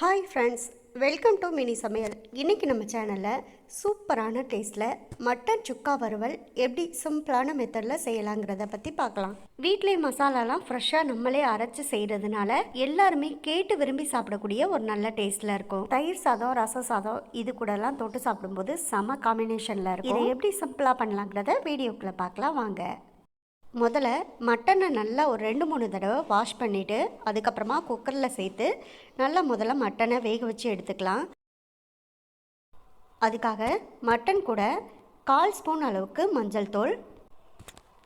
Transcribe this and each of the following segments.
Hi friends welcome to mini சமையல் இன்றைக்கி நம்ம சேனலில் சூப்பரான டேஸ்ட்டில் மட்டன் சுக்கா வறுவல் எப்படி சிம்பிளான மெத்தடில் செய்யலாங்கிறத பற்றி பார்க்கலாம். வீட்டிலே மசாலாலாம் ஃப்ரெஷ்ஷாக நம்மளே அரைச்சி செய்கிறதுனால எல்லாருமே கேட்டு விரும்பி சாப்பிடக்கூடிய ஒரு நல்ல டேஸ்ட்டில் இருக்கும். தயிர் சாதம் ரச சாதம் இது கூடலாம் தொட்டு சாப்பிடும்போது செம காம்பினேஷனில் இருக்கும். இதை எப்படி சிம்பிளாக பண்ணலாங்கிறத வீடியோக்குள்ளே பார்க்கலாம் வாங்க. முதல்ல மட்டனை நல்லா ஒரு ரெண்டு மூணு தடவை வாஷ் பண்ணிவிட்டு அதுக்கப்புறமா குக்கரில் சேர்த்து நல்லா முதல்ல மட்டனை வேக வச்சு எடுத்துக்கலாம். அதுக்காக மட்டன் கூட கால் ஸ்பூன் அளவுக்கு மஞ்சள் தூள்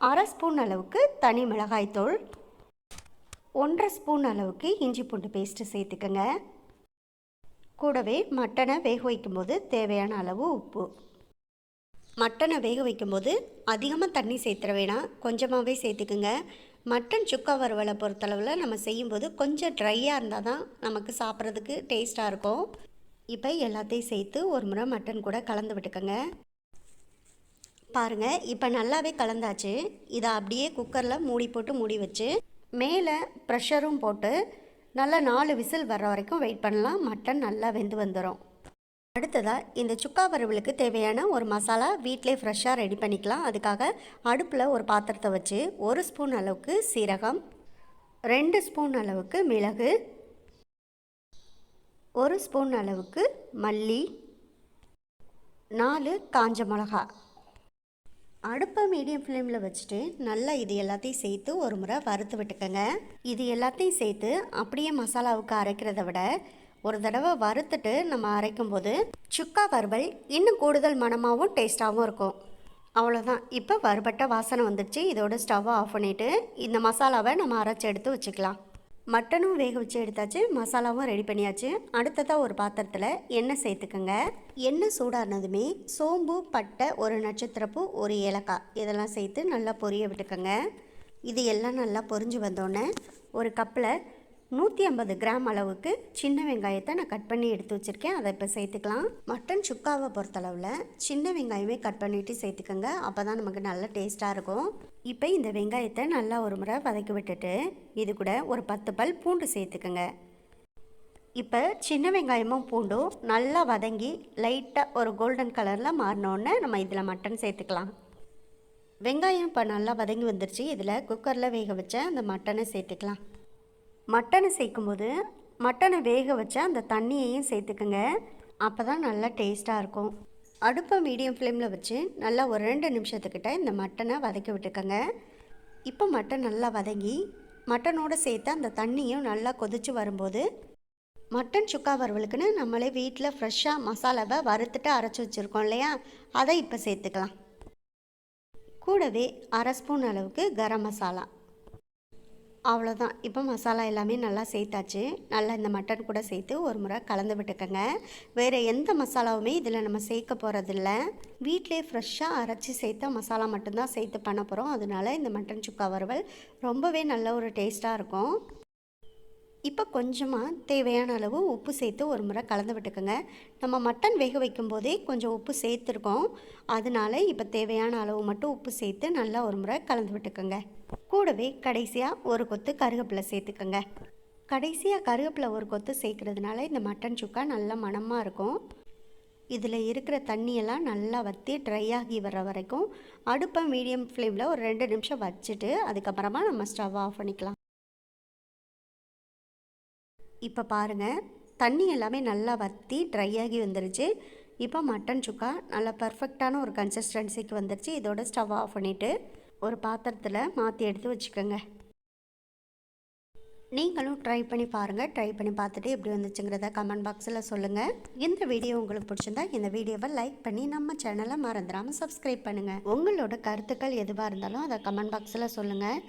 அரை ஸ்பூன் அளவுக்கு தனி மிளகாய் தூள் ஒன்றரை ஸ்பூன் அளவுக்கு இஞ்சி பூண்டு பேஸ்ட்டு சேர்த்துக்கோங்க. கூடவே மட்டனை வேக வைக்கும்போது தேவையான அளவு உப்பு. மட்டனை வேக வைக்கும்போது அதிகமாக தண்ணி சேர்த்துற வேணாம். கொஞ்சமாகவே சேர்த்துக்குங்க. மட்டன் சுக்கா வறுவலை பொறுத்தளவில் நம்ம செய்யும்போது கொஞ்சம் ட்ரையாக இருந்தால் தான் நமக்கு சாப்பிட்றதுக்கு டேஸ்ட்டாக இருக்கும். இப்போ எல்லாத்தையும் சேர்த்து ஒரு முறை மட்டன் கூட கலந்து விட்டுக்கோங்க. பாருங்கள் இப்போ நல்லாவே கலந்தாச்சு. இதை அப்படியே குக்கரில் மூடி போட்டு மூடி வச்சு மேலே ப்ரெஷரும் போட்டு நல்லா நாலு விசில் வர்ற வரைக்கும் வெயிட் பண்ணலாம். மட்டன் நல்லா வெந்து வந்துடும் அடுத்ததாக இந்த சுக்கா வறுவலுக்கு தேவையான ஒரு மசாலா வீட்டிலே ஃப்ரெஷ்ஷாக ரெடி பண்ணிக்கலாம். அதுக்காக அடுப்பில் ஒரு பாத்திரத்தை வச்சு ஒரு ஸ்பூன் அளவுக்கு சீரகம் ரெண்டு ஸ்பூன் அளவுக்கு மிளகு ஒரு ஸ்பூன் அளவுக்கு மல்லி நாலு காஞ்ச மிளகா. அடுப்பை மீடியம் ஃப்ளேமில் வச்சுட்டு நல்லா இது எல்லாத்தையும் சேர்த்து ஒரு முறை வறுத்து விட்டுக்கோங்க. இது எல்லாத்தையும் சேர்த்து அப்படியே மசாலாவுக்கு அரைக்கிறத விட ஒரு தடவை வறுத்துட்டு நம்ம அரைக்கும் போது சுக்கா வறுவல் இன்னும் கூடுதல் மணமாகவும் டேஸ்ட்டாகவும் இருக்கும். அவ்வளோதான் இப்போ வறுபட்ட வாசனை வந்துடுச்சு. இதோட ஸ்டவ்வை ஆஃப் பண்ணிவிட்டு இந்த மசாலாவை நம்ம அரைச்சி எடுத்து வச்சுக்கலாம். மட்டனும் வேக வச்சு எடுத்தாச்சு. மசாலாவும் ரெடி பண்ணியாச்சு. அடுத்ததாக ஒரு பாத்திரத்தில் எண்ணெய் சேர்த்துக்கோங்க. எண்ணெய் சூடானதுமே சோம்பு பட்டை ஒரு நட்சத்திரப்பூ ஒரு ஏலக்காய் இதெல்லாம் சேர்த்து நல்லா பொரிய விட்டுக்கோங்க. இது எல்லாம் நல்லா பொரிஞ்சு வந்தோடனே ஒரு கப்பில் நூற்றி ஐம்பது கிராம் அளவுக்கு சின்ன வெங்காயத்தை நான் கட் பண்ணி எடுத்து வச்சுருக்கேன். அதை இப்போ சேர்த்துக்கலாம். மட்டன் சுக்காவை பொறுத்தளவில் சின்ன வெங்காயமே கட் பண்ணிவிட்டு சேர்த்துக்கோங்க. அப்போ தான் நமக்கு நல்ல டேஸ்ட்டாக இருக்கும். இப்போ இந்த வெங்காயத்தை நல்லா ஒரு முறை வதக்கி விட்டுட்டு இது கூட ஒரு பத்து பல் பூண்டு சேர்த்துக்கோங்க. இப்போ சின்ன வெங்காயமும் பூண்டும் நல்லா வதங்கி லைட்டாக ஒரு கோல்டன் கலரில் மாறினோடனே நம்ம இதில் மட்டன் சேர்த்துக்கலாம். வெங்காயம் இப்போ நல்லா வதங்கி வந்துருச்சு. இதில் குக்கரில் வேக வச்ச அந்த மட்டனை சேர்த்துக்கலாம். மட்டனை சேர்க்கும்போது மட்டனை வேக வச்ச அந்த தண்ணியையும் சேர்த்துக்குங்க. அப்போ தான் நல்லா டேஸ்ட்டாக இருக்கும். அடுப்பை மீடியம் ஃப்ளேமில் வச்சு நல்லா ஒரு ரெண்டு நிமிஷத்துக்கிட்ட இந்த மட்டனை வதக்கி விட்டுக்கோங்க. இப்போ மட்டன் நல்லா வதங்கி மட்டனோடு சேர்த்து அந்த தண்ணியும் நல்லா கொதித்து வரும்போது மட்டன் சுக்கா வறுவலுக்குன்னு நம்மளே வீட்டில் ஃப்ரெஷ்ஷாக மசாலாவை வறுத்துட்டு அரைச்சி வச்சுருக்கோம் இல்லையா? அதை இப்போ சேர்த்துக்கலாம். கூடவே அரை ஸ்பூன் அளவுக்கு கரம் மசாலா. அவ்வளோதான் இப்போ மசாலா எல்லாமே நல்லா சேர்த்தாச்சு. நல்லா இந்த மட்டன் கூட சேர்த்து ஒரு முறை கலந்து விட்டுக்கோங்க. வேறு எந்த மசாலாவுமே இதில் நம்ம சேர்க்க போகிறதில்ல வீட்டிலே ஃப்ரெஷ்ஷாக அரைச்சி சேர்த்த மசாலா மட்டும்தான் சேர்த்து பண்ண போகிறோம் அதனால இந்த மட்டன் சுக்கா வறுவல் ரொம்பவே நல்ல ஒரு டேஸ்ட்டாக இருக்கும். இப்போ கொஞ்சமாக தேவையான அளவு உப்பு சேர்த்து ஒரு முறை கலந்து விட்டுக்கோங்க. நம்ம மட்டன் வேக வைக்கும் போதே கொஞ்சம் உப்பு சேர்த்துருக்கோம். அதனால இப்போ தேவையான அளவு மட்டும் உப்பு சேர்த்து நல்லா ஒரு முறை கலந்து விட்டுக்கோங்க. கூடவே கடைசியாக ஒரு கொத்து கருவேப்பிலை சேர்த்துக்கோங்க. கடைசியாக கருவேப்பிலை ஒரு கொத்து சேர்க்குறதுனால இந்த மட்டன் சுக்கா நல்ல மணமாக இருக்கும். இதில் இருக்கிற தண்ணியெல்லாம் நல்லா வற்றி ட்ரை ஆகி வர்ற வரைக்கும் அடுப்பை மீடியம் ஃப்ளேமில் ஒரு ரெண்டு நிமிஷம் வச்சுட்டு அதுக்கப்புறமா நம்ம ஸ்டவ் ஆஃப் பண்ணிக்கலாம். இப்போ பாருங்கள் தண்ணி எல்லாமே நல்லா வற்றி ட்ரை ஆகி வந்துருச்சு. இப்போ மட்டன் சுக்கா நல்லா பர்ஃபெக்டான ஒரு கன்சிஸ்டன்சிக்கு வந்துருச்சு. இதோட ஸ்டவ் ஆஃப் பண்ணிவிட்டு ஒரு பாத்திரத்தில் மாற்றி எடுத்து வச்சுக்கோங்க. நீங்களும் ட்ரை பண்ணி பாருங்கள் ட்ரை பண்ணி பார்த்துட்டு எப்படி வந்துச்சுங்கிறத கமெண்ட் பாக்ஸில் சொல்லுங்கள் இந்த வீடியோ உங்களுக்கு பிடிச்சிருந்தா இந்த வீடியோவை லைக் பண்ணி நம்ம சேனலை மறந்துடாமல் சப்ஸ்கிரைப் பண்ணுங்கள் உங்களோட கருத்துக்கள் எதுவாக இருந்தாலும் அதை கமெண்ட் பாக்ஸில் சொல்லுங்கள்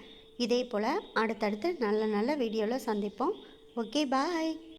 இதே போல் அடுத்தடுத்து நல்ல நல்ல வீடியோவில் சந்திப்போம். Okay bye.